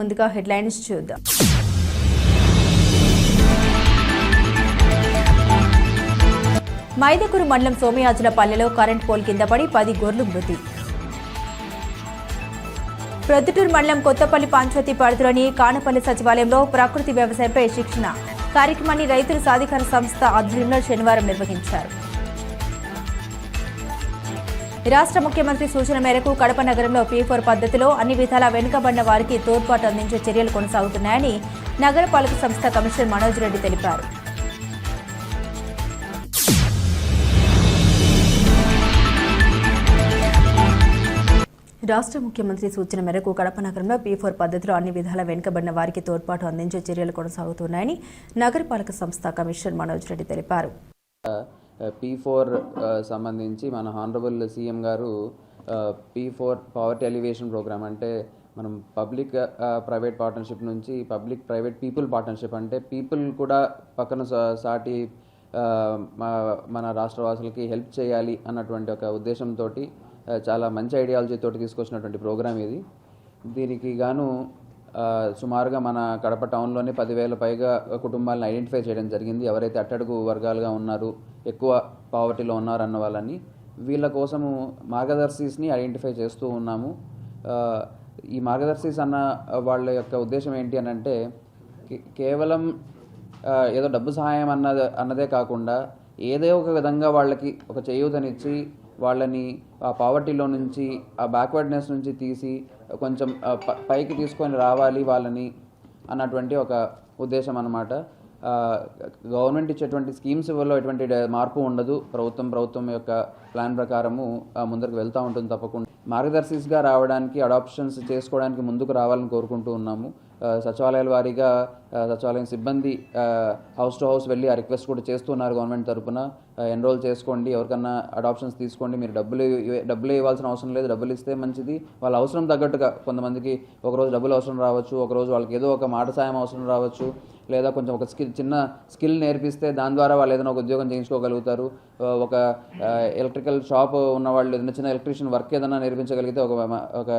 ముందుగా హెడ్లైన్స్ చూద్దాం. మైదకూరు మండలం సోమయాజుల పల్లెలో కరెంట్ పోల్ కింద పడి పది గోర్లు మృతి. ప్రొద్దుటూరు మండలం కొత్తపల్లి పంచాయతీ పరిధిలోని కానపల్లి సచివాలయంలో ప్రకృతి వ్యవసాయంపై శిక్షణ. కార్యక్రమాన్ని రైతుల సాధికార సంస్థ ఆధ్వర్యంలో శనివారం నిర్వహించారు. రాష్ట్ర ముఖ్యమంత్రి సూచన మేరకు కడప నగరంలో పీ ఫోర్ పద్ధతిలో అన్ని విధాల వెనుకబడిన వారికి తోడ్పాటు అందించే చర్యలు కొనసాగుతున్నాయని నగరపాలక సంస్థ కమిషనర్ మనోజ్ రెడ్డి తెలిపారు. రాష్ట్ర ముఖ్యమంత్రి సూచన మేరకు కడప నగరంలో పీ ఫోర్ పద్ధతిలో అన్ని విధాల వెనుకబడిన వారికి తోడ్పాటు అందించే చర్యలు కొనసాగుతున్నాయని నగరపాలక సంస్థ కమిషనర్ మనోజ్ రెడ్డి తెలిపారు. పీ ఫోర్ సంబంధించి మన హానరబుల్ సీఎం గారు P four poverty elevation program అంటే మనం పబ్లిక్ ప్రైవేట్ పార్ట్నర్షిప్ నుంచి పబ్లిక్ ప్రైవేట్ పీపుల్ పార్ట్నర్షిప్ అంటే పీపుల్ కూడా పక్కన సా- సాటి మా- మన రాష్ట్రవాసులకి హెల్ప్ చేయాలి అన్నటువంటి ఒక ఉద్దేశంతో చాలా మంచి ఐడియాలజీ తోటి తీసుకొచ్చినటువంటి ప్రోగ్రామ్ ఇది. దీనికి గాను సుమారుగా మన కడప టౌన్లోనే పదివేల పైగా కుటుంబాలను ఐడెంటిఫై చేయడం జరిగింది. ఎవరైతే అట్టడుగు వర్గాలుగా ఉన్నారు ఎక్కువ పావర్టీలో ఉన్నారు అన్న వాళ్ళని వీళ్ళ కోసము మార్గదర్శిస్ని ఐడెంటిఫై చేస్తూ ఉన్నాము. ఈ మార్గదర్శిస్ అన్న వాళ్ళ యొక్క ఉద్దేశం ఏంటి అని అంటే కేవలం ఏదో డబ్బు సహాయం అన్నది అన్నదే కాకుండా ఏదో ఒక విధంగా వాళ్ళకి ఒక చేయూతనిచ్చి వాళ్ళని ఆ పావర్టీలో నుంచి ఆ బ్యాక్వర్డ్నెస్ నుంచి తీసి కొంచెం పైకి తీసుకొని రావాలి వాళ్ళని అన్నటువంటి ఒక ఉద్దేశం అన్నమాట. గవర్నమెంట్ ఇచ్చేటువంటి స్కీమ్స్ వల్ల ఎటువంటి మార్పు ఉండదు. ప్రభుత్వం ప్రభుత్వం యొక్క ప్లాన్ ప్రకారము ఆ, ముందరకు వెళ్తూ ఉంటుంది తప్పకుండా. మార్గదర్శిస్గా రావడానికి అడాప్షన్స్ చేసుకోవడానికి ముందుకు రావాలని కోరుకుంటూ ఉన్నాము. సచివాలయాల వారీగా సచివాలయం సిబ్బంది హౌస్ టు హౌస్ వెళ్ళి ఆ రిక్వెస్ట్ కూడా చేస్తున్నారు గవర్నమెంట్ తరపున. ఎన్రోల్ చేసుకోండి ఎవరికన్నా అడాప్షన్స్ తీసుకోండి మీరు డబ్బులు డబ్బులు ఇవ్వాల్సిన అవసరం లేదు డబ్బులు ఇస్తే మంచిది. వాళ్ళ అవసరం తగ్గట్టుగా కొంతమందికి ఒకరోజు డబ్బులు అవసరం రావచ్చు ఒకరోజు వాళ్ళకి ఏదో ఒక మాట సాయం అవసరం రావచ్చు లేదా కొంచెం ఒక స్కిల్ చిన్న స్కిల్ నేర్పిస్తే దాని ద్వారా వాళ్ళు ఏదైనా ఒక ఉద్యోగం చేయించుకోగలుగుతారు. ఒక ఎలక్ట్రికల్ షాప్ ఉన్న వాళ్ళు ఏదైనా చిన్న ఎలక్ట్రీషియన్ వర్క్ ఏదైనా నేర్పించగలిగితే ఒక ఒక